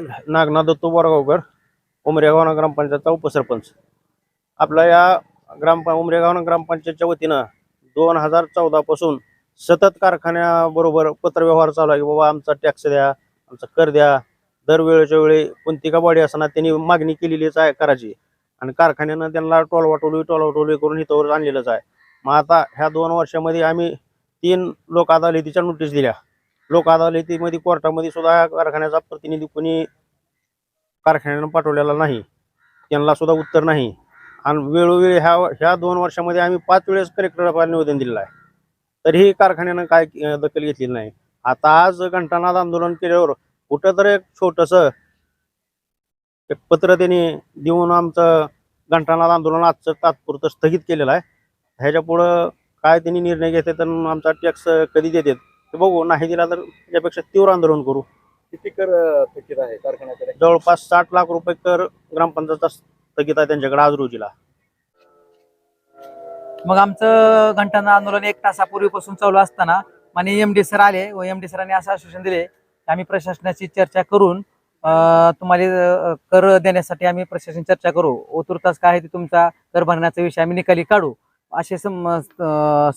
नागनाथ दत्तो बोरगावकर उमरेगाव ग्रामपंचायतचा उपसरपंच. आपल्या या ग्राम उमरेगाव ग्रामपंचायतच्या वतीनं दोन हजार चौदा पासून सतत कारखान्याबरोबर पत्रव्यवहार चालू आहे की बाबा आमचा टॅक्स द्या आमचा कर द्या दर वेळेच्या वेळी कोणती का बॉडी असताना त्यांनी मागणी केलेलीच आहे कराची आणि कारखान्यानं त्यांना टोलवाटोली टोलवाटोली करून हितावर आणलेलंच आहे. मग आता ह्या दोन वर्षामध्ये आम्ही तीन लोक अदालतीच्या नोटीस दिल्या. लोक अदालतीमध्ये कोर्टामध्ये सुद्धा कारखान्याचा प्रतिनिधी कोणी कारखान्यानं पाठवलेला नाही. त्यांना सुद्धा उत्तर नाही. आणि वेळोवेळी ह्या ह्या दोन वर्षामध्ये आम्ही पाच वेळेस कलेक्टरला निवेदन दिलेलं आहे. तरीही कारखान्यानं काय दखल घेतलेली नाही. आता आज घंटानाद आंदोलन केल्यावर कुठं तर एक छोटस एक पत्र त्यांनी देऊन आमचं घंटानाद आंदोलन आजचं तात्पुरतं स्थगित केलेलं आहे. ह्याच्या पुढं काय त्यांनी निर्णय घेतात आणि आमचा टॅक्स कधी देतात? ते बघू नाही दिला तर त्यापेक्षा तीव्र आंदोलन करू. किती कर अं, थकीत आहे कारखान्याकडे? जवळपास साठ लाख रुपये कर ग्रामपंचायतचा स्थगित आहे त्यांच्याकडे आज रोजीला. मग आमचं घंटाना आंदोलन एक तासापूर्वीपासून चालू असताना माने एम डी सर आले व एम डी सरांनी असं आश्वासन दिले की आम्ही प्रशासनाची चर्चा करून अं, तुम्हाला अं, कर देण्यासाठी आम्ही प्रशासन चर्चा करू. ओतुरतास काय आहे ते तुमचा कर भरण्याचा विषय आम्ही निकाली काढू. असे सम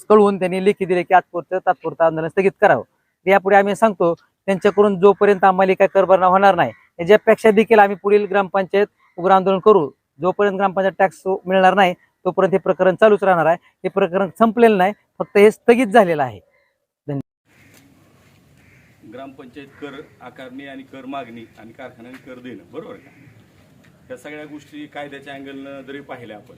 कळवून त्यांनी लेखी दिले की आजपुरतं तात्पुरतं आंदोलन स्थगित करावं. यापुढे आम्ही सांगतो त्यांच्याकडून जोपर्यंत आम्हाला काय करभरणा होणार नाही याच्यापेक्षा देखील आम्ही पुढील ग्रामपंचायत उग्र आंदोलन करू. जोपर्यंत ग्रामपंचायत टॅक्स मिळणार नाही तोपर्यंत हे प्रकरण चालूच राहणार आहे. हे प्रकरण संपलेलं नाही फक्त हे स्थगित झालेलं आहे. ग्रामपंचायत कर आकारणी आणि कर मागणी आणि कारखान्याने कर देणं बरोबर का? या सगळ्या गोष्टी कायद्याच्या अँगलनं जरी पाहिल्या आपण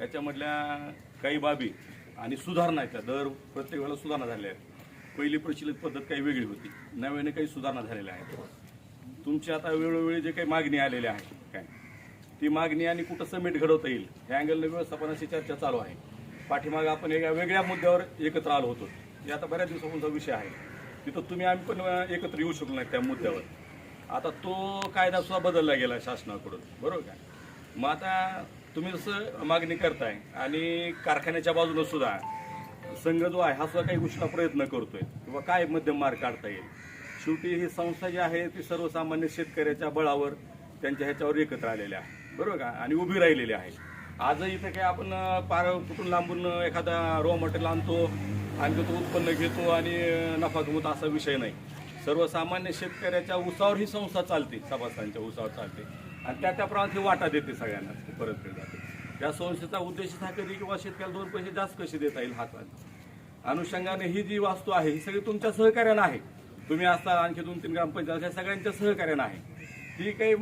याच्यामधल्या काही बाबी आणि सुधारणा आहेत त्या. दर प्रत्येक वेळेला सुधारणा झाल्या आहेत. पहिली प्रचलित पद्धत काही वेगळी होती. नव्याने काही सुधारणा झालेल्या आहेत. तुमची आता वेळोवेळी जे काही मागणी आलेल्या आहेत काय? ती मागणी आणि कुठं समिट घडवता येईल ह्या अँगलनं व्यवस्थापनाची चर्चा चालू आहे. पाठीमागं आपण एका वेगळ्या मुद्द्यावर एकत्र आलो होतो. हे आता बऱ्याच दिवसापूर्वीचा विषय आहे. तिथं तुम्ही आम्ही पण एकत्र येऊ शकलो नाही त्या मुद्द्यावर. आता तो कायदा सुद्धा बदलला गेला शासनाकडून. बरोबर काय मग आता तुम्ही जसं मागणी करताय आणि कारखान्याच्या बाजूनं सुद्धा संघ जो आहे हा सुद्धा काही गोष्टीला प्रयत्न करतोय किंवा काय मध्यम मार्ग काढता येईल. शेवटी ही संस्था जी आहे ती सर्वसामान्य शेतकऱ्याच्या बळावर त्यांच्या ह्याच्यावर एकत्र आलेल्या आहे. बरोबर का? आणि उभी राहिलेली आहे. आजही इथं काय आपण पार कुठून लांबून एखादा रॉ मटेरियल आणतो आणि तो उत्पन्न घेतो आणि नफा कमवतो असा विषय नाही. सर्वसामान्य शेतकऱ्याच्या उसावर ही संस्था चालते सभासदांच्या उसावर चालते. आणि त्या त्याप्रमाणे ती वाटा देते सगळ्यांना परत या संस्थेचा उद्देश हा कधी किंवा शेतकऱ्याला दोन पैसे जास्त कसे देता येईल हातात अनुषंगाने ही जी वास्तू आहे ही सगळी तुमच्या सहकार्यानं आहे. तुम्ही असता आणखी दोन तीन ग्रामपंचायत या सगळ्यांच्या सहकार्यानं आहे. ही काही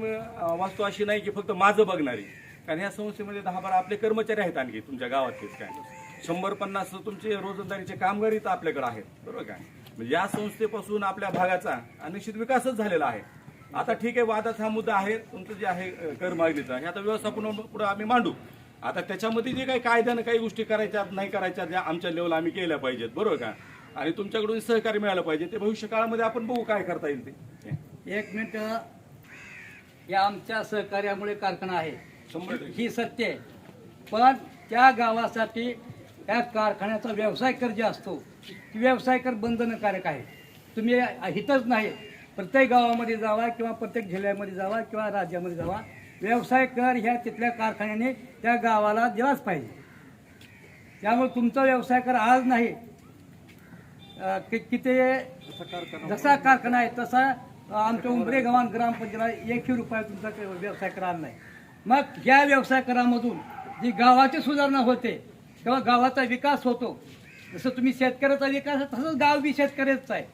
वास्तू अशी नाही की फक्त माझं बघणारी. कारण ह्या संस्थेमध्ये दहा बारा आपले कर्मचारी आहेत आणखी तुमच्या गावातलेच काय. शंभर पन्नास तुमचे रोजंदारीचे कामगारी तर आपल्याकडे आहेत. बरोबर काय म्हणजे या संस्थेपासून आपल्या भागाचा अनिश्चित विकासच झालेला आहे. आता ठीक आहे वादाचा हा मुद्दा आहे. तुमचं जे आहे कर मागणीचा हे आता व्यवस्थापन पुढे आम्ही मांडू. आता त्याच्यामध्ये जे काही कायद्यानं काही गोष्टी करायच्या नाही करायच्या ज्या आमच्या लेवल आम्ही केल्या पाहिजेत बरोबर का? आणि तुमच्याकडून सहकार्य मिळालं पाहिजे ते भविष्य काळामध्ये आपण बघू काय करता येईल ते. एक मिनिट. या आमच्या सहकार्यामुळे कारखाना आहे. ही सत्य आहे. पण त्या गावासाठी त्या कारखान्याचा व्यवसाय कर जे असतो ती व्यवसाय कर बंधनकारक आहे. तुम्ही हितच नाही. प्रत्येक गावामध्ये जावा किंवा प्रत्येक जिल्ह्यामध्ये जावा किंवा राज्यामध्ये जावा. व्यवसाय कर ह्या तिथल्या कारखान्याने त्या गावाला दिलाच पाहिजे. त्यामुळे तुमचा व्यवसाय कर आज नाही. कि- किती जसा कारखाना आहे तसा आमच्या उंबरे गव्हाण ग्रामपंचायत एकही रुपये तुमचा व्यवसाय करा नाही. मग या व्यवसाय करामधून जी गावाची सुधारणा होते किंवा गावाचा विकास होतो. जसं तुम्ही शेतकऱ्याचा विकास आहे तसंच गाव बी शेतकऱ्याच आहे.